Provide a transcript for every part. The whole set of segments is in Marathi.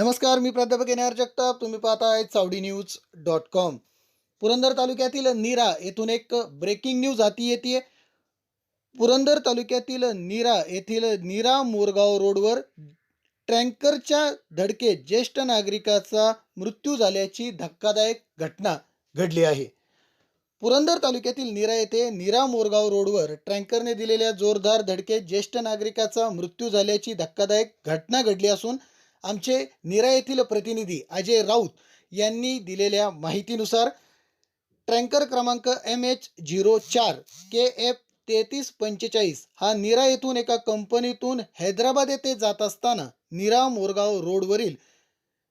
नमस्कार मी प्राध्यापक एन आर जगताप. तुम्ही पाहताय Chawadi news dot com. Purandar तालुक्यातील नीरा येथून एक ब्रेकिंग न्यूज हाती येते पुरंदर तालुक्यातील नीरा येथील नीरा मोरगाव रोडवर ट्रँकरच्या धडकेत ज्येष्ठ नागरिकाचा मृत्यू झाल्याची धक्कादायक घटना घडली आहे. पुरंदर तालुक्यातील नीरा येथे नीरा मोरगाव रोडवर ट्रँकरने दिलेल्या जोरदार धडकेत ज्येष्ठ नागरिकाचा मृत्यू झाल्याची धक्कादायक घटना घडली असून आमचे निरा येथील प्रतिनिधी अजय राऊत यांनी दिलेल्या माहितीनुसार ट्रँकर क्रमांक एम एच झिरो चार के एफ तेहतीस पंचेचाळीस हा निरा येथून एका कंपनीतून हैदराबाद येथे जात असताना निरा मोरगाव रोडवरील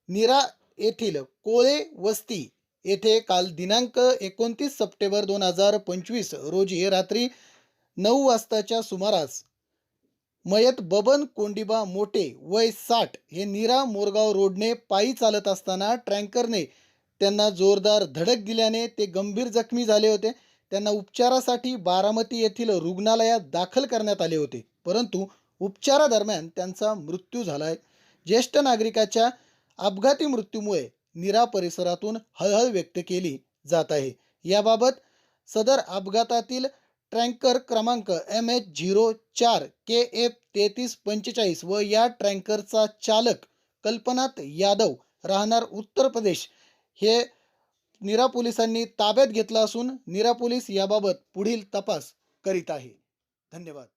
निरा येथील कोळे वस्ती येथे काल दिनांक एकोणतीस सप्टेंबर दोन हजार पंचवीस रोजी रात्री नऊ वाजताच्या सुमारास मयत बबन कोंडिबा मोटे वय साठ हे नीरा मोरगाव रोडने पायी चालत असताना ट्रँकरने त्यांना जोरदार धडक दिल्याने ते गंभीर जखमी झाले होते. त्यांना उपचारासाठी बारामती येथील रुग्णालयात दाखल करण्यात आले होते. परंतु उपचारादरम्यान त्यांचा मृत्यू झाला आहे ज्येष्ठ नागरिकाच्या अपघाती मृत्यूमुळे नीरा परिसरातून हळहळ व्यक्त केली जात आहे. याबाबत सदर अपघातातील ट्रँकर क्रमांक एम एच झिरो चार के एफ तेहतीस पंचेचाळीस व या ट्रँकरचा चालक कल्पनाथ यादव राहणार उत्तर प्रदेश. हे निरा पोलिसांनी ताब्यात घेतला असून निरा पोलीस याबाबत पुढील तपास करीत आहे. धन्यवाद.